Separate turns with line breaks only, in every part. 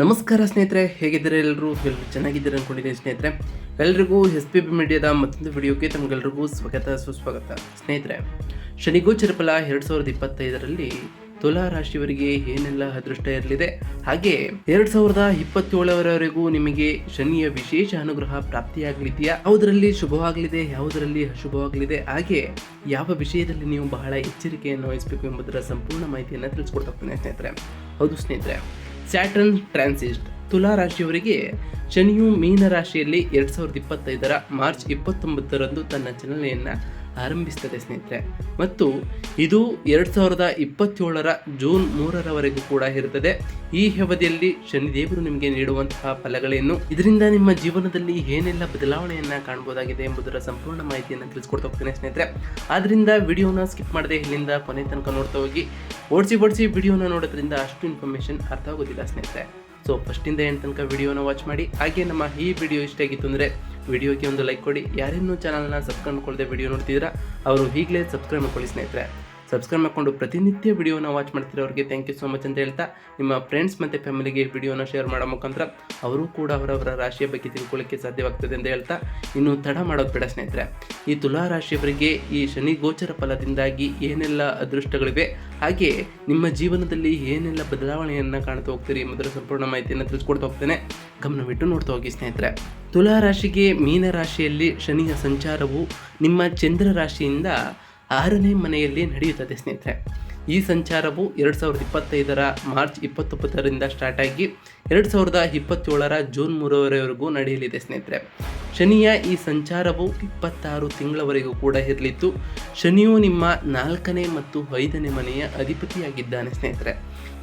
ನಮಸ್ಕಾರ ಸ್ನೇಹಿತರೆ, ಹೇಗಿದ್ದಾರೆ ಎಲ್ಲರೂ? ಎಲ್ಲರೂ ಚೆನ್ನಾಗಿದ್ದಾರೆ ಅಂದ್ಕೊಂಡಿದ್ದೀನಿ ಸ್ನೇಹಿತರೆ. ಎಲ್ರಿಗೂ ಎಸ್ ಪಿ ಬಿ ಮೀಡಿಯಾದ ಮತ್ತೊಂದು ವಿಡಿಯೋಗೆ ತಮಗೆಲ್ರಿಗೂ ಸ್ವಾಗತ, ಸುಸ್ವಾಗತ. ಸ್ನೇಹಿತರೆ ಶನಿಗೋಚರ ಫಲ ಎರಡು ಸಾವಿರದ ಇಪ್ಪತ್ತೈದರಲ್ಲಿ ತುಲಾ ರಾಶಿಯವರಿಗೆ ಏನೆಲ್ಲ ಅದೃಷ್ಟ ಇರಲಿದೆ? ಹಾಗೆ ಎರಡ್ ಸಾವಿರದ ಇಪ್ಪತ್ತೇಳರವರೆಗೂ ನಿಮಗೆ ಶನಿಯ ವಿಶೇಷ ಅನುಗ್ರಹ ಪ್ರಾಪ್ತಿಯಾಗಲಿದೆಯಾ? ಯಾವುದರಲ್ಲಿ ಶುಭವಾಗಲಿದೆ, ಯಾವುದರಲ್ಲಿ ಅಶುಭವಾಗಲಿದೆ? ಹಾಗೆ ಯಾವ ವಿಷಯದಲ್ಲಿ ನೀವು ಬಹಳ ಎಚ್ಚರಿಕೆಯನ್ನು ವಹಿಸಬೇಕು ಎಂಬುದರ ಸಂಪೂರ್ಣ ಮಾಹಿತಿಯನ್ನು ತಿಳಿಸ್ಕೊಡ್ತಾ ಸ್ನೇಹಿತರೆ. ಹೌದು ಸ್ನೇಹಿತರೆ ಸ್ಯಾಟರ್ನ್ ಟ್ರಾನ್ಸಿಸ್ಟ್ ತುಲಾ ರಾಶಿಯವರಿಗೆ ಶನಿಯು ಮೀನ ರಾಶಿಯಲ್ಲಿ ಎರಡು ಸಾವಿರದ ಇಪ್ಪತ್ತೈದರ ಮಾರ್ಚ್ ಇಪ್ಪತ್ತೊಂಬತ್ತರಂದು ತನ್ನ ಚಲನೆಯನ್ನು ಆರಂಭಿಸ್ತದೆ ಸ್ನೇಹಿತರೆ. ಮತ್ತು ಇದು ಎರಡು ಸಾವಿರದ ಇಪ್ಪತ್ತೇಳರ ಜೂನ್ ಮೂರರವರೆಗೂ ಕೂಡ ಇರುತ್ತದೆ. ಈ ಅವಧಿಯಲ್ಲಿ ಶನಿದೇವರು ನಿಮಗೆ ನೀಡುವಂತಹ ಫಲಗಳೇನು? ಇದರಿಂದ ನಿಮ್ಮ ಜೀವನದಲ್ಲಿ ಏನೆಲ್ಲ ಬದಲಾವಣೆಯನ್ನು ಕಾಣಬಹುದಾಗಿದೆ ಎಂಬುದರ ಸಂಪೂರ್ಣ ಮಾಹಿತಿಯನ್ನು ತಿಳಿಸ್ಕೊಡ್ತಾ ಹೋಗ್ತೇನೆ ಸ್ನೇಹಿತರೆ. ಆದ್ದರಿಂದ ವಿಡಿಯೋನ ಸ್ಕಿಪ್ ಮಾಡದೆ ಇಲ್ಲಿಂದ ಕೊನೆ ತನಕ ನೋಡ್ತಾ ಹೋಗಿ. ಓಡಿಸಿ ಓಡಿಸಿ ವಿಡಿಯೋನ ನೋಡೋದ್ರಿಂದ ಅಷ್ಟು ಇನ್ಫಾರ್ಮೇಷನ್ ಅರ್ಥ ಆಗೋದಿಲ್ಲ ಸ್ನೇಹಿತರೆ. ಸೊ ಫಸ್ಟಿಂದ ಏನು ತನಕ ವಿಡಿಯೋನ ವಾಚ್ ಮಾಡಿ, ಹಾಗೆ ನಮ್ಮ ಈ ವಿಡಿಯೋ ಇಷ್ಟ ಆಗಿತ್ತು ಅಂದರೆ ವಿಡಿಯೋಗೆ ಒಂದು ಲೈಕ್ ಕೊಡಿ. ಯಾರೇನೂ ಚಾನಲ್ನ ಸಬ್ಸ್ಕ್ರೈಬ್ ಮಾಡ್ಕೊಳ್ಳದೆ ವಿಡಿಯೋ ನೋಡ್ತಿದ್ರೆ ಅವರು ಈಗಲೇ ಸಬ್ಸ್ಕ್ರೈಬ್ ಮಾಡ್ಕೊಳ್ಳಿ ಸ್ನೇಹಿತರೆ. ಸಬ್ಸ್ಕ್ರೈಬ್ ಮಾಡಿಕೊಂಡು ಪ್ರತಿನಿತ್ಯ ವಿಡಿಯೋನ ವಾಚ್ ಮಾಡ್ತಿರೋರಿಗೆ ಥ್ಯಾಂಕ್ ಯು ಸೊ ಮಚ್ ಅಂತ ಹೇಳ್ತಾ, ನಿಮ್ಮ ಫ್ರೆಂಡ್ಸ್ ಮತ್ತು ಫ್ಯಾಮಿಲಿಗೆ ವಿಡಿಯೋನ ಶೇರ್ ಮಾಡೋ ಮುಖಾಂತರ ಅವರು ಕೂಡ ಅವರವರ ರಾಶಿಯ ಬಗ್ಗೆ ತಿಳ್ಕೊಳ್ಳೋಕ್ಕೆ ಸಾಧ್ಯವಾಗ್ತದೆ ಅಂತ ಹೇಳ್ತಾ, ಇನ್ನು ತಡ ಮಾಡೋದು ಬೇಡ ಸ್ನೇಹಿತರೆ. ಈ ತುಲಾ ರಾಶಿಯವರಿಗೆ ಈ ಶನಿ ಗೋಚರ ಫಲದಿಂದಾಗಿ ಏನೆಲ್ಲ ಅದೃಷ್ಟಗಳಿವೆ, ಹಾಗೆ ನಿಮ್ಮ ಜೀವನದಲ್ಲಿ ಏನೆಲ್ಲ ಬದಲಾವಣೆಯನ್ನು ಕಾಣ್ತಾ ಹೋಗ್ತೀರಿ ಎಂಬುದರ ಸಂಪೂರ್ಣ ಮಾಹಿತಿಯನ್ನು ತಿಳಿಸ್ಕೊಡ್ತಾ ಹೋಗ್ತೇನೆ. ಗಮನವಿಟ್ಟು ನೋಡ್ತಾ ಹೋಗಿ ಸ್ನೇಹಿತರೆ. ತುಲಾ ರಾಶಿಗೆ ಮೀನ ರಾಶಿಯಲ್ಲಿ ಶನಿಯ ಸಂಚಾರವು ನಿಮ್ಮ ಚಂದ್ರ ರಾಶಿಯಿಂದ ಆರನೇ ಮನೆಯಲ್ಲಿ ನಡೆಯುತ್ತದೆ ಸ್ನೇಹಿತರೆ. ಈ ಸಂಚಾರವು ಎರಡು ಸಾವಿರದ ಇಪ್ಪತ್ತೈದರ ಮಾರ್ಚ್ ಇಪ್ಪತ್ತೊಂಬತ್ತರಿಂದ ಸ್ಟಾರ್ಟ್ ಆಗಿ ಎರಡು ಸಾವಿರದ ಇಪ್ಪತ್ತೇಳರ ಜೂನ್ ಮೂರವರೆವರೆಗೂ ನಡೆಯಲಿದೆ ಸ್ನೇಹಿತರೆ. ಶನಿಯ ಈ ಸಂಚಾರವು ಇಪ್ಪತ್ತಾರು ತಿಂಗಳವರೆಗೂ ಕೂಡ ಇರಲಿದ್ದು, ಶನಿಯು ನಿಮ್ಮ ನಾಲ್ಕನೇ ಮತ್ತು ಐದನೇ ಮನೆಯ ಅಧಿಪತಿಯಾಗಿದ್ದಾನೆ ಸ್ನೇಹಿತರೆ.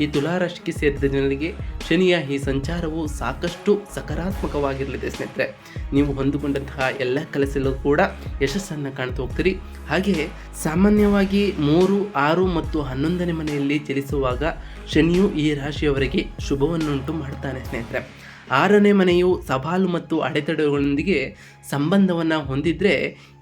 ಈ ತುಲಾರಾಶಿಗೆ ಸೇರಿದ ಜನರಿಗೆ ಶನಿಯ ಈ ಸಂಚಾರವು ಸಾಕಷ್ಟು ಸಕಾರಾತ್ಮಕವಾಗಿರಲಿದೆ ಸ್ನೇಹಿತರೆ. ನೀವು ಹೊಂದಿಕೊಂಡಂತಹ ಎಲ್ಲ ಕೆಲಸಲ್ಲೂ ಕೂಡ ಯಶಸ್ಸನ್ನು ಕಾಣ್ತಾ ಹೋಗ್ತೀರಿ. ಹಾಗೆ ಸಾಮಾನ್ಯವಾಗಿ ಮೂರು, ಆರು ಮತ್ತು ಹನ್ನೊಂದನೇ ಮನೆಯಲ್ಲಿ ಚಲಿಸುವಾಗ ಶನಿಯು ಈ ರಾಶಿಯವರಿಗೆ ಶುಭವನ್ನುಂಟು ಮಾಡ್ತಾನೆ ಸ್ನೇಹಿತರೆ. ಆರನೇ ಮನೆಯು ಸವಾಲು ಮತ್ತು ಅಡೆತಡೆಗಳೊಂದಿಗೆ ಸಂಬಂಧವನ್ನು ಹೊಂದಿದ್ರೆ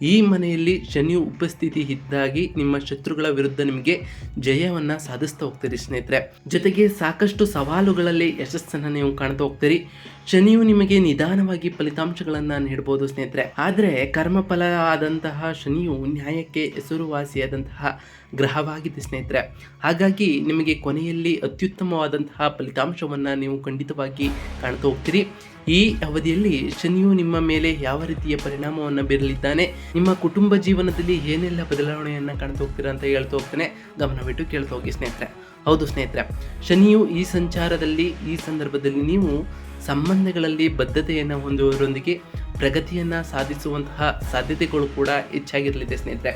ಈ ಮನೆಯಲ್ಲಿ ಶನಿಯು ಉಪಸ್ಥಿತಿ ಇದ್ದಾಗಿ ನಿಮ್ಮ ಶತ್ರುಗಳ ವಿರುದ್ಧ ನಿಮಗೆ ಜಯವನ್ನು ಸಾಧಿಸ್ತಾ ಹೋಗ್ತೀರಿ ಸ್ನೇಹಿತರೆ. ಜೊತೆಗೆ ಸಾಕಷ್ಟು ಸವಾಲುಗಳಲ್ಲಿ ಯಶಸ್ಸನ್ನು ನೀವು ಕಾಣ್ತಾ ಹೋಗ್ತೀರಿ. ಶನಿಯು ನಿಮಗೆ ನಿಧಾನವಾಗಿ ಫಲಿತಾಂಶಗಳನ್ನು ನೀಡಬಹುದು ಸ್ನೇಹಿತರೆ. ಆದರೆ ಕರ್ಮಫಲ ಆದಂತಹ ಶನಿಯು ನ್ಯಾಯಕ್ಕೆ ಹೆಸರುವಾಸಿಯಾದಂತಹ ಗ್ರಹವಾಗಿದೆ ಸ್ನೇಹಿತರೆ. ಹಾಗಾಗಿ ನಿಮಗೆ ಕೊನೆಯಲ್ಲಿ ಅತ್ಯುತ್ತಮವಾದಂತಹ ಫಲಿತಾಂಶವನ್ನು ನೀವು ಖಂಡಿತವಾಗಿ ಕಾಣ್ತಾ ಹೋಗ್ತೀರಿ. ಈ ಅವಧಿಯಲ್ಲಿ ಶನಿಯು ನಿಮ್ಮ ಮೇಲೆ ಯಾವ ರೀತಿಯ ಪರಿಣಾಮವನ್ನು ಬೀರಲಿದ್ದಾನೆ, ನಿಮ್ಮ ಕುಟುಂಬ ಜೀವನದಲ್ಲಿ ಏನೆಲ್ಲ ಬದಲಾವಣೆಯನ್ನು ಕಾಣ್ತಾ ಹೋಗ್ತೀರಾ ಅಂತ ಹೇಳ್ತಾ ಹೋಗ್ತಾನೆ. ಗಮನವಿಟ್ಟು ಕೇಳ್ತಾ ಹೋಗಿ ಸ್ನೇಹಿತರೆ. ಹೌದು ಸ್ನೇಹಿತರೆ, ಶನಿಯು ಈ ಸಂಚಾರದಲ್ಲಿ, ಈ ಸಂದರ್ಭದಲ್ಲಿ ನೀವು ಸಂಬಂಧಗಳಲ್ಲಿ ಬದ್ಧತೆಯನ್ನು ಹೊಂದುವವರೊಂದಿಗೆ ಪ್ರಗತಿಯನ್ನು ಸಾಧಿಸುವಂತಹ ಸಾಧ್ಯತೆಗಳು ಕೂಡ ಹೆಚ್ಚಾಗಿರಲಿದೆ ಸ್ನೇಹಿತರೆ.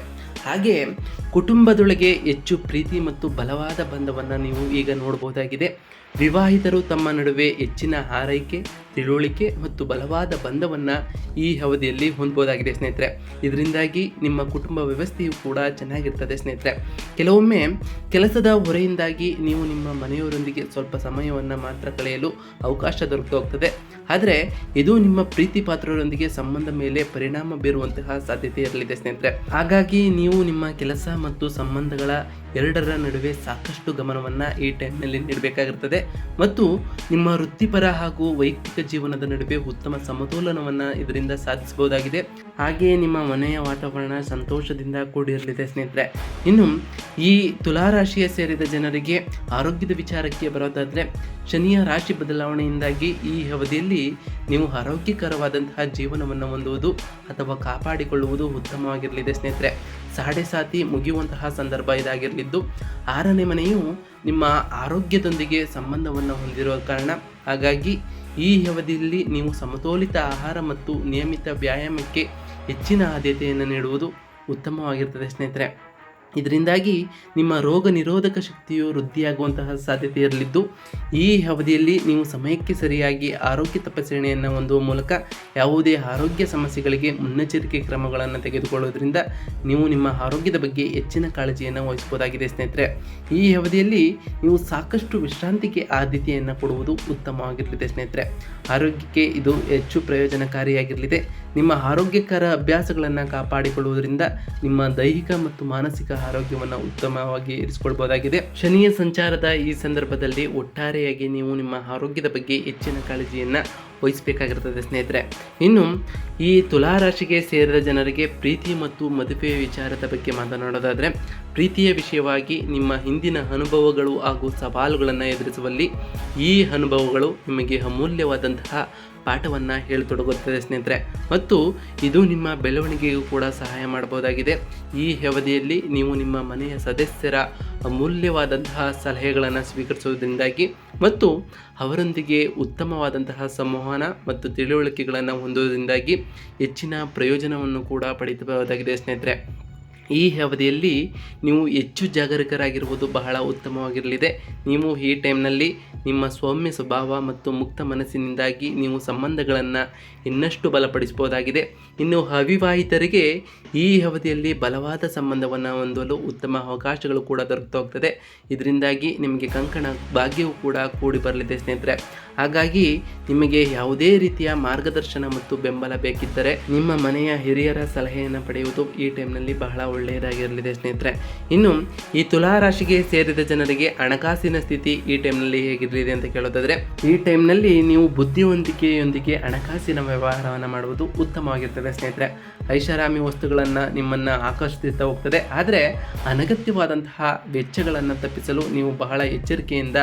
ಹಾಗೆ ಕುಟುಂಬದೊಳಗೆ ಹೆಚ್ಚು ಪ್ರೀತಿ ಮತ್ತು ಬಲವಾದ ಬಂಧವನ್ನು ನೀವು ಈಗ ನೋಡಬಹುದಾಗಿದೆ. ವಿವಾಹಿತರು ತಮ್ಮ ನಡುವೆ ಹೆಚ್ಚಿನ ಹಾರೈಕೆ, ತಿಳುವಳಿಕೆ ಮತ್ತು ಬಲವಾದ ಬಂಧವನ್ನು ಈ ಅವಧಿಯಲ್ಲಿ ಹೊಂದಬಹುದಾಗಿದೆ ಸ್ನೇಹಿತರೆ. ಇದರಿಂದಾಗಿ ನಿಮ್ಮ ಕುಟುಂಬ ವ್ಯವಸ್ಥೆಯು ಕೂಡ ಚೆನ್ನಾಗಿರ್ತದೆ ಸ್ನೇಹಿತರೆ. ಕೆಲವೊಮ್ಮೆ ಕೆಲಸದ ಹೊರೆಯಿಂದಾಗಿ ನೀವು ನಿಮ್ಮ ಮನೆಯವರೊಂದಿಗೆ ಸ್ವಲ್ಪ ಸಮಯವನ್ನು ಮಾತ್ರ ಕಳೆಯಲು ಅವಕಾಶ ದೊರಕುತ್ತಾ ಹೋಗ್ತದೆ. ಆದರೆ ಇದು ನಿಮ್ಮ ಪ್ರೀತಿ ಪಾತ್ರರೊಂದಿಗೆ ಸಂಬಂಧ ಮೇಲೆ ಪರಿಣಾಮ ಬೀರುವಂತಹ ಸಾಧ್ಯತೆ ಇರಲಿದೆ ಸ್ನೇಹಿತರೆ. ಹಾಗಾಗಿ ನೀವು ನಿಮ್ಮ ಕೆಲಸ ಮತ್ತು ಸಂಬಂಧಗಳ ಎರಡರ ನಡುವೆ ಸಾಕಷ್ಟು ಗಮನವನ್ನು ಈ ಟೈಮ್ನಲ್ಲಿ ನೀಡಬೇಕಾಗಿರ್ತದೆ. ಮತ್ತು ನಿಮ್ಮ ವೃತ್ತಿಪರ ಹಾಗೂ ವೈಯಕ್ತಿಕ ಜೀವನದ ನಡುವೆ ಉತ್ತಮ ಸಮತೋಲನವನ್ನು ಇದರಿಂದ ಸಾಧಿಸಬಹುದಾಗಿದೆ. ಹಾಗೆಯೇ ನಿಮ್ಮ ಮನೆಯ ವಾತಾವರಣ ಸಂತೋಷದಿಂದ ಕೂಡಿರಲಿದೆ ಸ್ನೇಹಿತರೆ. ಇನ್ನು ಈ ತುಲಾರಾಶಿಯ ಸೇರಿದ ಜನರಿಗೆ ಆರೋಗ್ಯದ ವಿಚಾರಕ್ಕೆ ಬರೋದಾದರೆ, ಶನಿಯ ರಾಶಿ ಬದಲಾವಣೆಯಿಂದಾಗಿ ಈ ಅವಧಿಯಲ್ಲಿ ನೀವು ಆರೋಗ್ಯಕರವಾದಂತಹ ಜೀವನವನ್ನು ಹೊಂದುವುದು ಅಥವಾ ಕಾಪಾಡಿಕೊಳ್ಳುವುದು ಉತ್ತಮವಾಗಿರಲಿದೆ ಸ್ನೇಹಿತರೆ. ಸಾಡೆ ಸಾತಿ ಮುಗಿಯುವಂತಹ ಸಂದರ್ಭ ಇದಾಗಿರಲಿದ್ದು, ಆರನೇ ಮನೆಯು ನಿಮ್ಮ ಆರೋಗ್ಯದೊಂದಿಗೆ ಸಂಬಂಧವನ್ನು ಹೊಂದಿರುವ ಕಾರಣ. ಹಾಗಾಗಿ, ಈ ಅವಧಿಯಲ್ಲಿ ನೀವು ಸಮತೋಲಿತ ಆಹಾರ ಮತ್ತು ನಿಯಮಿತ ವ್ಯಾಯಾಮಕ್ಕೆ ಹೆಚ್ಚಿನ ಆದ್ಯತೆಯನ್ನು ನೀಡುವುದು ಉತ್ತಮವಾಗಿರ್ತದೆ ಸ್ನೇಹಿತರೆ. ಇದರಿಂದಾಗಿ ನಿಮ್ಮ ರೋಗ ನಿರೋಧಕ ಶಕ್ತಿಯು ವೃದ್ಧಿಯಾಗುವಂತಹ ಸಾಧ್ಯತೆ ಇರಲಿದ್ದು, ಈ ಅವಧಿಯಲ್ಲಿ ನೀವು ಸಮಯಕ್ಕೆ ಸರಿಯಾಗಿ ಆರೋಗ್ಯ ತಪಾಸಣೆಯನ್ನು ಹೊಂದುವ ಮೂಲಕ ಯಾವುದೇ ಆರೋಗ್ಯ ಸಮಸ್ಯೆಗಳಿಗೆ ಮುನ್ನೆಚ್ಚರಿಕೆ ಕ್ರಮಗಳನ್ನು ತೆಗೆದುಕೊಳ್ಳೋದ್ರಿಂದ ನೀವು ನಿಮ್ಮ ಆರೋಗ್ಯದ ಬಗ್ಗೆ ಹೆಚ್ಚಿನ ಕಾಳಜಿಯನ್ನು ವಹಿಸಬಹುದಾಗಿದೆ ಸ್ನೇಹಿತರೆ. ಈ ಅವಧಿಯಲ್ಲಿ ನೀವು ಸಾಕಷ್ಟು ವಿಶ್ರಾಂತಿಗೆ ಆದ್ಯತೆಯನ್ನು ಕೊಡುವುದು ಉತ್ತಮವಾಗಿರಲಿದೆ ಸ್ನೇಹಿತರೆ. ಆರೋಗ್ಯಕ್ಕೆ ಇದು ಹೆಚ್ಚು ಪ್ರಯೋಜನಕಾರಿಯಾಗಿರಲಿದೆ. ನಿಮ್ಮ ಆರೋಗ್ಯಕರ ಅಭ್ಯಾಸಗಳನ್ನು ಕಾಪಾಡಿಕೊಳ್ಳುವುದರಿಂದ ನಿಮ್ಮ ದೈಹಿಕ ಮತ್ತು ಮಾನಸಿಕ ಆರೋಗ್ಯವನ್ನು ಉತ್ತಮವಾಗಿ ಇರಿಸಿಕೊಳ್ಬಹುದಾಗಿದೆ ಶನಿಯ ಸಂಚಾರದ ಈ ಸಂದರ್ಭದಲ್ಲಿ ಒಟ್ಟಾರೆಯಾಗಿ ನೀವು ನಿಮ್ಮ ಆರೋಗ್ಯದ ಬಗ್ಗೆ ಹೆಚ್ಚಿನ ಕಾಳಜಿಯನ್ನು ವಹಿಸಬೇಕಾಗಿರ್ತದೆ ಸ್ನೇಹಿತರೆ. ಇನ್ನು ಈ ತುಲಾ ರಾಶಿಗೆ ಸೇರಿದ ಜನರಿಗೆ ಪ್ರೀತಿ ಮತ್ತು ಮದುವೆ ವಿಚಾರದ ಬಗ್ಗೆ ಮಾತನಾಡೋದಾದರೆ, ಪ್ರೀತಿಯ ವಿಷಯವಾಗಿ ನಿಮ್ಮ ಹಿಂದಿನ ಅನುಭವಗಳು ಹಾಗೂ ಸವಾಲುಗಳನ್ನು ಎದುರಿಸುವಲ್ಲಿ ಈ ಅನುಭವಗಳು ನಿಮಗೆ ಅಮೂಲ್ಯವಾದಂತಹ ಪಾಠವನ್ನು ಹೇಳ್ತೊಡಗುತ್ತದೆ ಸ್ನೇಹಿತರೆ. ಮತ್ತು ಇದು ನಿಮ್ಮ ಬೆಳವಣಿಗೆಗೂ ಕೂಡ ಸಹಾಯ ಮಾಡಬಹುದಾಗಿದೆ. ಈ ಅವಧಿಯಲ್ಲಿ ನೀವು ನಿಮ್ಮ ಮನೆಯ ಸದಸ್ಯರ ಅಮೂಲ್ಯವಾದಂತಹ ಸಲಹೆಗಳನ್ನು ಸ್ವೀಕರಿಸುವುದರಿಂದಾಗಿ ಮತ್ತು ಅವರೊಂದಿಗೆ ಉತ್ತಮವಾದಂತಹ ಸಂವಹನ ಮತ್ತು ತಿಳುವಳಿಕೆಗಳನ್ನು ಹೊಂದುವುದರಿಂದಾಗಿ ಹೆಚ್ಚಿನ ಪ್ರಯೋಜನವನ್ನು ಕೂಡ ಪಡೆಯಬಹುದಾಗಿದೆ ಸ್ನೇಹಿತರೆ. ಈ ಅವಧಿಯಲ್ಲಿ ನೀವು ಹೆಚ್ಚು ಜಾಗರೂಕರಾಗಿರುವುದು ಬಹಳ ಉತ್ತಮವಾಗಿರಲಿದೆ. ನೀವು ಈ ಟೈಮ್ನಲ್ಲಿ ನಿಮ್ಮ ಸೌಮ್ಯ ಸ್ವಭಾವ ಮತ್ತು ಮುಕ್ತ ಮನಸ್ಸಿನಿಂದಾಗಿ ನೀವು ಸಂಬಂಧಗಳನ್ನು ಇನ್ನಷ್ಟು ಬಲಪಡಿಸಬಹುದಾಗಿದೆ. ಇನ್ನು ಅವಿವಾಹಿತರಿಗೆ ಈ ಅವಧಿಯಲ್ಲಿ ಬಲವಾದ ಸಂಬಂಧವನ್ನು ಹೊಂದಲು ಉತ್ತಮ ಅವಕಾಶಗಳು ಕೂಡ ದೊರಕ್ತಾ ಹೋಗ್ತದೆ ಇದರಿಂದಾಗಿ ನಿಮಗೆ ಕಂಕಣ ಭಾಗ್ಯವೂ ಕೂಡ ಕೂಡಿ ಬರಲಿದೆ ಸ್ನೇಹಿತರೆ. ಹಾಗಾಗಿ ನಿಮಗೆ ಯಾವುದೇ ರೀತಿಯ ಮಾರ್ಗದರ್ಶನ ಮತ್ತು ಬೆಂಬಲ ಬೇಕಿದ್ದರೆ ನಿಮ್ಮ ಮನೆಯ ಹಿರಿಯರ ಸಲಹೆಯನ್ನು ಪಡೆಯುವುದು ಈ ಟೈಮ್ನಲ್ಲಿ ಬಹಳ ಒಳ್ಳೆಯದಾಗಿರಲಿದೆ ಸ್ನೇಹಿತರೆ. ಇನ್ನು ಈ ತುಲಾ ರಾಶಿಗೆ ಸೇರಿದ ಜನರಿಗೆ ಹಣಕಾಸಿನ ಸ್ಥಿತಿ ಈ ಟೈಮ್ನಲ್ಲಿ ಹೇಗಿರಲಿದೆ ಅಂತ ಕೇಳೋದಾದರೆ ಈ ಟೈಮ್ನಲ್ಲಿ ನೀವು ಬುದ್ಧಿವಂತಿಕೆಯೊಂದಿಗೆ ಹಣಕಾಸಿನ ವ್ಯವಹಾರವನ್ನು ಮಾಡುವುದು ಉತ್ತಮವಾಗಿರ್ತದೆ ಸ್ನೇಹಿತರೆ. ಐಷಾರಾಮಿ ವಸ್ತುಗಳನ್ನು ನಿಮ್ಮನ್ನು ಆಕರ್ಷಿಸ್ತಾ ಹೋಗ್ತದೆ. ಆದರೆ ಅನಗತ್ಯವಾದಂತಹ ವೆಚ್ಚಗಳನ್ನು ತಪ್ಪಿಸಲು ನೀವು ಬಹಳ ಎಚ್ಚರಿಕೆಯಿಂದ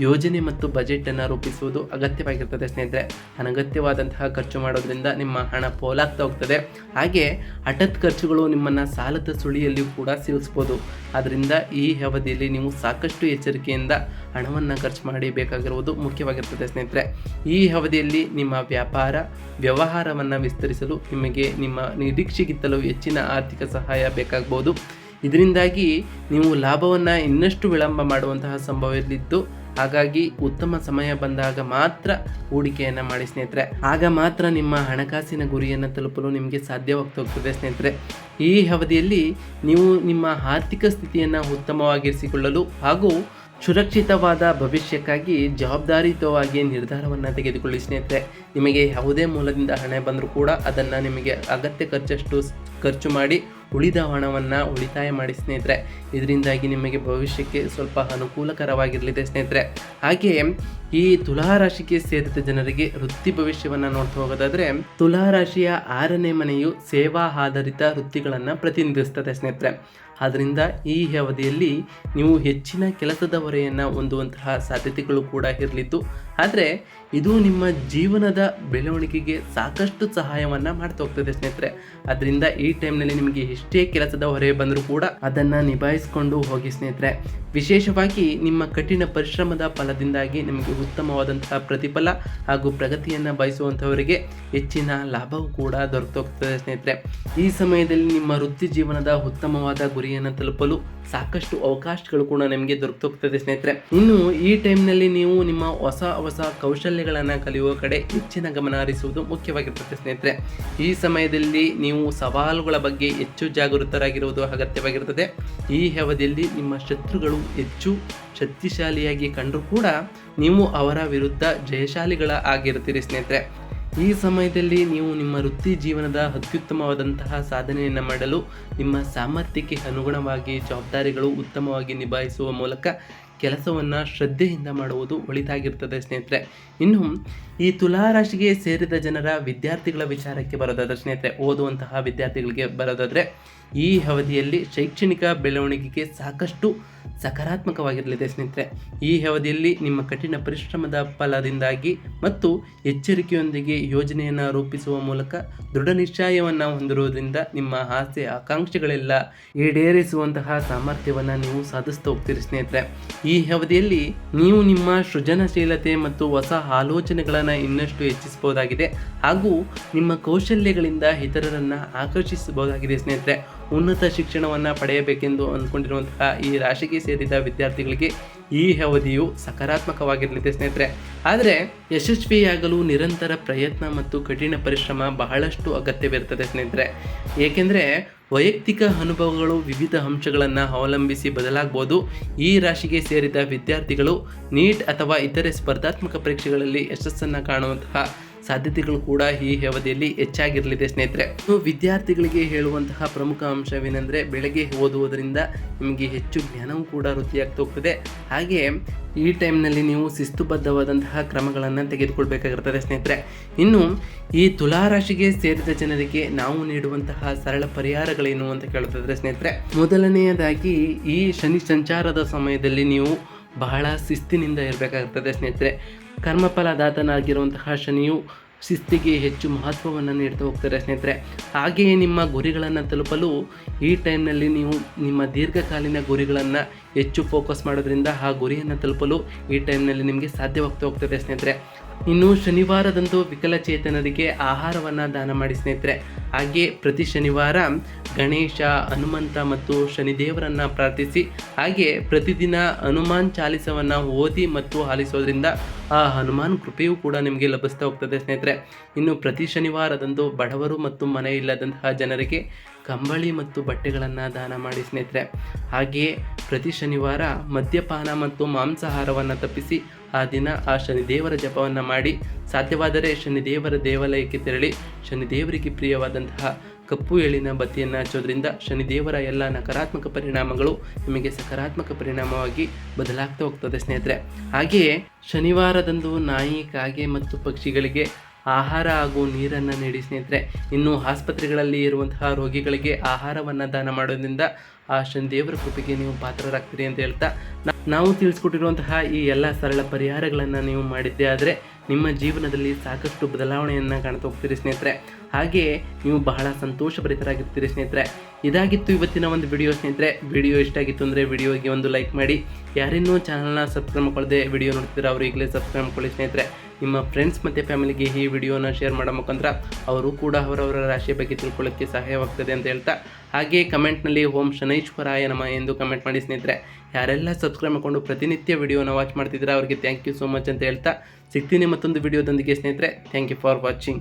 ಯೋಜನೆ ಮತ್ತು ಬಜೆಟನ್ನು ರೂಪಿಸುವುದು ಅಗತ್ಯವಾಗಿರ್ತದೆ ಸ್ನೇಹಿತರೆ. ಅನಗತ್ಯವಾದಂತಹ ಖರ್ಚು ಮಾಡೋದ್ರಿಂದ ನಿಮ್ಮ ಹಣ ಪೋಲಾಗ್ತಾ ಹೋಗ್ತದೆ. ಹಾಗೆ ಹಠತ್ ಖರ್ಚುಗಳು ನಿಮ್ಮನ್ನು ಸಾಲದ ಸುಳಿಯಲ್ಲಿಯೂ ಕೂಡ ಸಿಗಿಸ್ಬೋದು ಆದ್ದರಿಂದ ಈ ಅವಧಿಯಲ್ಲಿ ನೀವು ಸಾಕಷ್ಟು ಎಚ್ಚರಿಕೆಯಿಂದ ಹಣವನ್ನು ಖರ್ಚು ಮಾಡಬೇಕಾಗಿರುವುದು ಮುಖ್ಯವಾಗಿರ್ತದೆ ಸ್ನೇಹಿತರೆ. ಈ ಅವಧಿಯಲ್ಲಿ ನಿಮ್ಮ ವ್ಯಾಪಾರ, ವ್ಯವಹಾರವನ್ನು ವಿಸ್ತರಿಸಲು ನಿಮಗೆ ನಿಮ್ಮ ನಿರೀಕ್ಷೆಗಿಂತಲೂ ಹೆಚ್ಚಿನ ಆರ್ಥಿಕ ಸಹಾಯ ಬೇಕಾಗಬಹುದು ಇದರಿಂದಾಗಿ ನೀವು ಲಾಭವನ್ನು ಇನ್ನಷ್ಟು ವಿಳಂಬ ಮಾಡುವಂತಹ ಸಂಭವವಿದ್ದು ಹಾಗಾಗಿ ಉತ್ತಮ ಸಮಯ ಬಂದಾಗ ಮಾತ್ರ ಹೂಡಿಕೆಯನ್ನು ಮಾಡಿ ಸ್ನೇಹಿತರೆ. ಆಗ ಮಾತ್ರ ನಿಮ್ಮ ಹಣಕಾಸಿನ ಗುರಿಯನ್ನು ತಲುಪಲು ನಿಮಗೆ ಸಾಧ್ಯವಾಗ್ತೋಗ್ತದೆ ಸ್ನೇಹಿತರೆ. ಈ ಅವಧಿಯಲ್ಲಿ ನೀವು ನಿಮ್ಮ ಆರ್ಥಿಕ ಸ್ಥಿತಿಯನ್ನು ಉತ್ತಮವಾಗಿರಿಸಿಕೊಳ್ಳಲು ಹಾಗೂ ಸುರಕ್ಷಿತವಾದ ಭವಿಷ್ಯಕ್ಕಾಗಿ ಜವಾಬ್ದಾರಿಯುತವಾಗಿ ನಿರ್ಧಾರವನ್ನು ತೆಗೆದುಕೊಳ್ಳಿ ಸ್ನೇಹಿತರೆ. ನಿಮಗೆ ಯಾವುದೇ ಮೂಲದಿಂದ ಹಣ ಬಂದರೂ ಕೂಡ ಅದನ್ನು ನಿಮಗೆ ಅಗತ್ಯ ಖರ್ಚಷ್ಟು ಖರ್ಚು ಮಾಡಿ ಉಳಿದ ಹಣವನ್ನು ಉಳಿತಾಯ ಮಾಡಿ ಸ್ನೇಹಿತರೆ, ಇದರಿಂದಾಗಿ ನಿಮಗೆ ಭವಿಷ್ಯಕ್ಕೆ ಸ್ವಲ್ಪ ಅನುಕೂಲಕರವಾಗಿರಲಿದೆ ಸ್ನೇಹಿತರೆ. ಹಾಗೆಯೇ ಈ ತುಲಾ ರಾಶಿಗೆ ಸೇರಿದ ಜನರಿಗೆ ವೃತ್ತಿ ಭವಿಷ್ಯವನ್ನು ನೋಡ್ತಾ ಹೋಗೋದಾದರೆ ತುಲಾ ರಾಶಿಯ ಆರನೇ ಮನೆಯು ಸೇವಾ ಆಧಾರಿತ ವೃತ್ತಿಗಳನ್ನು ಪ್ರತಿನಿಧಿಸ್ತದೆ ಸ್ನೇಹಿತರೆ. ಆದ್ದರಿಂದ ಈ ಅವಧಿಯಲ್ಲಿ ನೀವು ಹೆಚ್ಚಿನ ಕೆಲಸದ ಹೊರೆಯನ್ನು ಹೊಂದುವಂತಹ ಸಾಧ್ಯತೆಗಳು ಕೂಡ ಇರಲಿದ್ದು, ಆದರೆ ಇದು ನಿಮ್ಮ ಜೀವನದ ಬೆಳವಣಿಗೆಗೆ ಸಾಕಷ್ಟು ಸಹಾಯವನ್ನು ಮಾಡ್ತಾ ಹೋಗ್ತದೆ ಸ್ನೇಹಿತರೆ. ಅದರಿಂದ ಈ ಟೈಮ್ನಲ್ಲಿ ನಿಮಗೆ ಎಷ್ಟೇ ಕೆಲಸದ ಹೊರೆ ಬಂದರೂ ಕೂಡ ಅದನ್ನು ನಿಭಾಯಿಸಿಕೊಂಡು ಹೋಗಿ ಸ್ನೇಹಿತರೆ. ವಿಶೇಷವಾಗಿ ನಿಮ್ಮ ಕಠಿಣ ಪರಿಶ್ರಮದ ಫಲದಿಂದಾಗಿ ನಿಮಗೆ ಉತ್ತಮವಾದಂತಹ ಪ್ರತಿಫಲ ಹಾಗೂ ಪ್ರಗತಿಯನ್ನು ಬಯಸುವಂಥವರಿಗೆ ಹೆಚ್ಚಿನ ಲಾಭವೂ ಕೂಡ ದೊರೆತೋಗ್ತದೆ ಸ್ನೇಹಿತರೆ. ಈ ಸಮಯದಲ್ಲಿ ನಿಮ್ಮ ವೃತ್ತಿ ಜೀವನದ ಉತ್ತಮವಾದ ಗುರಿಯನ್ನು ತಲುಪಲು ಸಾಕಷ್ಟು ಅವಕಾಶಗಳು ಕೂಡ ನಿಮಗೆ ದೊರಕುತ್ತದೆ ಸ್ನೇಹಿತರೆ. ಇನ್ನು ಈ ಟೈಮ್ನಲ್ಲಿ ನೀವು ನಿಮ್ಮ ಹೊಸ ಹೊಸ ಕೌಶಲ್ಯಗಳನ್ನು ಕಲಿಯುವ ಕಡೆ ಹೆಚ್ಚಿನ ಗಮನ ಹರಿಸುವುದು ಮುಖ್ಯವಾಗಿರ್ತದೆ ಸ್ನೇಹಿತರೆ. ಈ ಸಮಯದಲ್ಲಿ ನೀವು ಸವಾಲುಗಳ ಬಗ್ಗೆ ಹೆಚ್ಚು ಜಾಗೃತರಾಗಿರುವುದು ಅಗತ್ಯವಾಗಿರುತ್ತದೆ ಈ ಅವಧಿಯಲ್ಲಿ ನಿಮ್ಮ ಶತ್ರುಗಳು ಹೆಚ್ಚು ಶಕ್ತಿಶಾಲಿಯಾಗಿ ಕಂಡರೂ ಕೂಡ ನೀವು ಅವರ ವಿರುದ್ಧ ಜಯಶಾಲಿಗಳ ಆಗಿರ್ತೀರಿ ಸ್ನೇಹಿತರೆ. ಈ ಸಮಯದಲ್ಲಿ ನೀವು ನಿಮ್ಮ ವೃತ್ತಿ ಜೀವನದ ಅತ್ಯುತ್ತಮವಾದಂತಹ ಸಾಧನೆಯನ್ನು ಮಾಡಲು ನಿಮ್ಮ ಸಾಮರ್ಥ್ಯಕ್ಕೆ ಅನುಗುಣವಾಗಿ ಜವಾಬ್ದಾರಿಗಳು ಉತ್ತಮವಾಗಿ ನಿಭಾಯಿಸುವ ಮೂಲಕ ಕೆಲಸವನ್ನು ಶ್ರದ್ಧೆಯಿಂದ ಮಾಡುವುದು ಒಳಿತಾಗಿರ್ತದೆ, ಸ್ನೇಹಿತರೆ. ಇನ್ನು ಈ ತುಲಾರಾಶಿಗೆ ಸೇರಿದ ಜನರ ವಿದ್ಯಾರ್ಥಿಗಳ ವಿಚಾರಕ್ಕೆ ಬರೋದಾದ್ರೆ, ಸ್ನೇಹಿತರೆ, ಓದುವಂತಹ ವಿದ್ಯಾರ್ಥಿಗಳಿಗೆ ಬರೋದಾದರೆ, ಈ ಅವಧಿಯಲ್ಲಿ ಶೈಕ್ಷಣಿಕ ಬೆಳವಣಿಗೆಗೆ ಸಾಕಷ್ಟು ಸಕಾರಾತ್ಮಕವಾಗಿರಲಿದೆ, ಸ್ನೇಹಿತರೆ. ಈ ಅವಧಿಯಲ್ಲಿ ನಿಮ್ಮ ಕಠಿಣ ಪರಿಶ್ರಮದ ಫಲದಿಂದಾಗಿ ಮತ್ತು ಎಚ್ಚರಿಕೆಯೊಂದಿಗೆ ಯೋಜನೆಯನ್ನು ರೂಪಿಸುವ ಮೂಲಕ ದೃಢ ನಿಶ್ಚಯವನ್ನು ಹೊಂದಿರುವುದರಿಂದ ನಿಮ್ಮ ಆಸೆ, ಆಕಾಂಕ್ಷೆಗಳೆಲ್ಲ ಈಡೇರಿಸುವಂತಹ ಸಾಮರ್ಥ್ಯವನ್ನು ನೀವು ಸಾಧಿಸ್ತಾ ಹೋಗ್ತೀರಿ, ಸ್ನೇಹಿತರೆ. ಅವಧಿಯಲ್ಲಿ ನೀವು ನಿಮ್ಮ ಸೃಜನಶೀಲತೆ ಮತ್ತು ಹೊಸ ಆಲೋಚನೆಗಳನ್ನು ಇನ್ನಷ್ಟು ಹೆಚ್ಚಿಸಬಹುದಾಗಿದೆ ಹಾಗೂ ನಿಮ್ಮ ಕೌಶಲ್ಯಗಳಿಂದ ಇತರರನ್ನು ಆಕರ್ಷಿಸಬಹುದಾಗಿದೆ ಸ್ನೇಹಿತರೆ. ಉನ್ನತ ಶಿಕ್ಷಣವನ್ನು ಪಡೆಯಬೇಕೆಂದು ಅಂದ್ಕೊಂಡಿರುವಂತಹ ಈ ರಾಶಿಗೆ ಸೇರಿದ ವಿದ್ಯಾರ್ಥಿಗಳಿಗೆ ಈ ಅವಧಿಯು ಸಕಾರಾತ್ಮಕವಾಗಿರಲಿದೆ ಸ್ನೇಹಿತರೆ. ಆದರೆ ಯಶಸ್ವಿಯಾಗಲು ನಿರಂತರ ಪ್ರಯತ್ನ ಮತ್ತು ಕಠಿಣ ಪರಿಶ್ರಮ ಬಹಳಷ್ಟು ಅಗತ್ಯವಿರುತ್ತದೆ ಸ್ನೇಹಿತರೆ. ಏಕೆಂದರೆ ವೈಯಕ್ತಿಕ ಅನುಭವಗಳು ವಿವಿಧ ಅಂಶಗಳನ್ನು ಅವಲಂಬಿಸಿ ಬದಲಾಗಬಹುದು ಈ ರಾಶಿಗೆ ಸೇರಿದ ವಿದ್ಯಾರ್ಥಿಗಳು ನೀಟ್ ಅಥವಾ ಇತರೆ ಸ್ಪರ್ಧಾತ್ಮಕ ಪರೀಕ್ಷೆಗಳಲ್ಲಿ ಯಶಸ್ಸನ್ನು ಕಾಣುವಂತಹ ಸಾಧ್ಯತೆಗಳು ಕೂಡ ಈ ಅವಧಿಯಲ್ಲಿ ಹೆಚ್ಚಾಗಿರಲಿದೆ, ಸ್ನೇಹಿತರೆ. ವಿದ್ಯಾರ್ಥಿಗಳಿಗೆ ಹೇಳುವಂತಹ ಪ್ರಮುಖ ಅಂಶವೇನೆಂದರೆ, ಬೆಳಗ್ಗೆ ಓದುವುದರಿಂದ ನಿಮಗೆ ಹೆಚ್ಚು ಜ್ಞಾನವೂ ಕೂಡ ವೃದ್ಧಿಯಾಗ್ತಾ ಹೋಗ್ತದೆ. ಹಾಗೆ ಈ ಟೈಮ್ನಲ್ಲಿ ನೀವು ಶಿಸ್ತುಬದ್ಧವಾದಂತಹ ಕ್ರಮಗಳನ್ನು ತೆಗೆದುಕೊಳ್ಬೇಕಾಗಿರ್ತದೆ, ಸ್ನೇಹಿತರೆ. ಇನ್ನು ಈ ತುಲಾರಾಶಿಗೆ ಸೇರಿದ ಜನರಿಗೆ ನಾವು ನೀಡುವಂತಹ ಸರಳ ಪರಿಹಾರಗಳೇನು ಅಂತ ಕೇಳ್ತಿದ್ರೆ ಸ್ನೇಹಿತರೆ. ಮೊದಲನೆಯದಾಗಿ ಈ ಶನಿ ಸಂಚಾರದ ಸಮಯದಲ್ಲಿ ನೀವು ಬಹಳ ಶಿಸ್ತಿನಿಂದ ಇರಬೇಕಾಗ್ತದೆ ಸ್ನೇಹಿತರೆ. ಕರ್ಮಫಲದಾತನಾಗಿರುವಂತಹ ಶನಿಯು ಶಿಸ್ತಿಗೆ ಹೆಚ್ಚು ಮಹತ್ವವನ್ನು ನೀಡ್ತಾ ಹೋಗ್ತಾರೆ ಸ್ನೇಹಿತರೆ. ಹಾಗೆಯೇ ನಿಮ್ಮ ಗುರಿಗಳನ್ನು ತಲುಪಲು ಈ ಟೈಮ್ನಲ್ಲಿ ನೀವು ನಿಮ್ಮ ದೀರ್ಘಕಾಲೀನ ಗುರಿಗಳನ್ನು ಹೆಚ್ಚು ಫೋಕಸ್ ಮಾಡೋದ್ರಿಂದ ಆ ಗುರಿಯನ್ನು ತಲುಪಲು ಈ ಟೈಮ್ನಲ್ಲಿ ನಿಮಗೆ ಸಾಧ್ಯವಾಗ್ತಾ ಹೋಗ್ತದೆ ಸ್ನೇಹಿತರೆ. ಇನ್ನು ಶನಿವಾರದಂದು ವಿಕಲಚೇತನರಿಗೆ ಆಹಾರವನ್ನು ದಾನ ಮಾಡಿ ಸ್ನೇಹಿತರೆ. ಹಾಗೆ ಪ್ರತಿ ಶನಿವಾರ ಗಣೇಶ, ಹನುಮಂತ ಮತ್ತು ಶನಿದೇವರನ್ನು ಪ್ರಾರ್ಥಿಸಿ, ಹಾಗೆ ಪ್ರತಿದಿನ ಹನುಮಾನ್ ಚಾಲಿಸವನ್ನು ಓದಿ ಮತ್ತು ಆಲಿಸೋದ್ರಿಂದ ಆ ಹನುಮಾನ್ ಕೃಪೆಯೂ ಕೂಡ ನಿಮಗೆ ಲಭಿಸ್ತಾ ಹೋಗ್ತದೆ ಸ್ನೇಹಿತರೆ. ಇನ್ನು ಪ್ರತಿ ಶನಿವಾರದಂದು ಬಡವರು ಮತ್ತು ಮನೆ ಇಲ್ಲದಂತಹ ಜನರಿಗೆ ಕಂಬಳಿ ಮತ್ತು ಬಟ್ಟೆಗಳನ್ನು ದಾನ ಮಾಡಿ ಸ್ನೇಹಿತರೆ. ಹಾಗೆಯೇ ಪ್ರತಿ ಶನಿವಾರ ಮದ್ಯಪಾನ ಮತ್ತು ಮಾಂಸಾಹಾರವನ್ನು ತಪ್ಪಿಸಿ ಆ ದಿನ ಆ ಶನಿದೇವರ ಜಪವನ್ನು ಮಾಡಿ. ಸಾಧ್ಯವಾದರೆ ಶನಿದೇವರ ದೇವಾಲಯಕ್ಕೆ ತೆರಳಿ ಶನಿದೇವರಿಗೆ ಪ್ರಿಯವಾದಂತಹ ಕಪ್ಪು ಎಳಿನ ಬತ್ತಿಯನ್ನು ಹಚ್ಚೋದ್ರಿಂದ ಶನಿದೇವರ ಎಲ್ಲ ನಕಾರಾತ್ಮಕ ಪರಿಣಾಮಗಳು ನಿಮಗೆ ಸಕಾರಾತ್ಮಕ ಪರಿಣಾಮವಾಗಿ ಬದಲಾಗ್ತಾ ಹೋಗ್ತದೆ ಸ್ನೇಹಿತರೆ. ಹಾಗೆಯೇ ಶನಿವಾರದಂದು ನಾಯಿ, ಕಾಗೆ ಮತ್ತು ಪಕ್ಷಿಗಳಿಗೆ ಆಹಾರ ಹಾಗೂ ನೀರನ್ನು ನೀಡಿ ಸ್ನೇಹಿತರೆ, ಇನ್ನು ಆಸ್ಪತ್ರೆಗಳಲ್ಲಿ ಇರುವಂತಹ ರೋಗಿಗಳಿಗೆ ಆಹಾರವನ್ನು ದಾನ ಮಾಡೋದ್ರಿಂದ ಆ ದೇವರ ಕೃಪೆಗೆ ನೀವು ಪಾತ್ರರಾಗ್ತೀರಿ ಅಂತ ಹೇಳ್ತಾ ನಾವು ತಿಳಿಸ್ಕೊಟ್ಟಿರುವಂತಹ ಈ ಎಲ್ಲ ಸರಳ ಪರಿಹಾರಗಳನ್ನು ನೀವು ಮಾಡಿದ್ದೇ ಆದರೆ ನಿಮ್ಮ ಜೀವನದಲ್ಲಿ ಸಾಕಷ್ಟು ಬದಲಾವಣೆಯನ್ನು ಕಾಣ್ತಾ ಹೋಗ್ತೀರಿ ಸ್ನೇಹಿತರೆ. ಹಾಗೆಯೇ ನೀವು ಬಹಳ ಸಂತೋಷಭರಿತರಾಗಿರ್ತೀರಿ ಸ್ನೇಹಿತರೆ. ಇದಾಗಿತ್ತು ಇವತ್ತಿನ ಒಂದು ವಿಡಿಯೋ ಸ್ನೇಹಿತರೆ. ವಿಡಿಯೋ ಇಷ್ಟ ಆಗಿತ್ತು ಅಂದರೆ ವಿಡಿಯೋಗೆ ಒಂದು ಲೈಕ್ ಮಾಡಿ. ಯಾರಿನ್ನೂ ಚಾನಲ್ನ ಸಬ್ಸ್ಕ್ರೈಬ್ ಮಾಡ್ಕೊಳ್ಳದೆ ವಿಡಿಯೋ ನೋಡ್ತಿದ್ರೆ ಅವರು ಈಗಲೇ ಸಬ್ಸ್ಕ್ರೈಬ್ ಮಾಡ್ಕೊಳ್ಳಿ ಸ್ನೇಹಿತರೆ. ನಿಮ್ಮ ಫ್ರೆಂಡ್ಸ್ ಮತ್ತು ಫ್ಯಾಮಿಲಿಗೆ ಈ ವಿಡಿಯೋನ ಶೇರ್ ಮಾಡೋ ಮುಖಾಂತರ ಅವರು ಕೂಡ ಅವರವರ ರಾಶಿಯ ಬಗ್ಗೆ ತಿಳ್ಕೊಳ್ಳೋಕ್ಕೆ ಸಹಾಯವಾಗ್ತದೆ ಅಂತ ಹೇಳ್ತಾ. ಹಾಗೆಯೇ ಕಮೆಂಟ್ನಲ್ಲಿ ಓಂ ಶನೈಶ್ವರಾಯ ನಮ ಎಂದು ಕಮೆಂಟ್ ಮಾಡಿ ಸ್ನೇಹಿತರೆ. ಯಾರೆಲ್ಲ ಸಬ್ಸ್ಕ್ರೈಬ್ ಮಾಡಿಕೊಂಡು ಪ್ರತಿನಿತ್ಯ ವಿಡಿಯೋನ ವಾಚ್ ಮಾಡ್ತಿದ್ರೆ ಅವರಿಗೆ ಥ್ಯಾಂಕ್ ಯು ಸೋ ಮಚ್ ಅಂತ ಹೇಳ್ತಾ ಸಿಗ್ತೀನಿ ಮತ್ತೊಂದು ವಿಡಿಯೋದೊಂದಿಗೆ ಸ್ನೇಹಿತರೆ. Thank you for watching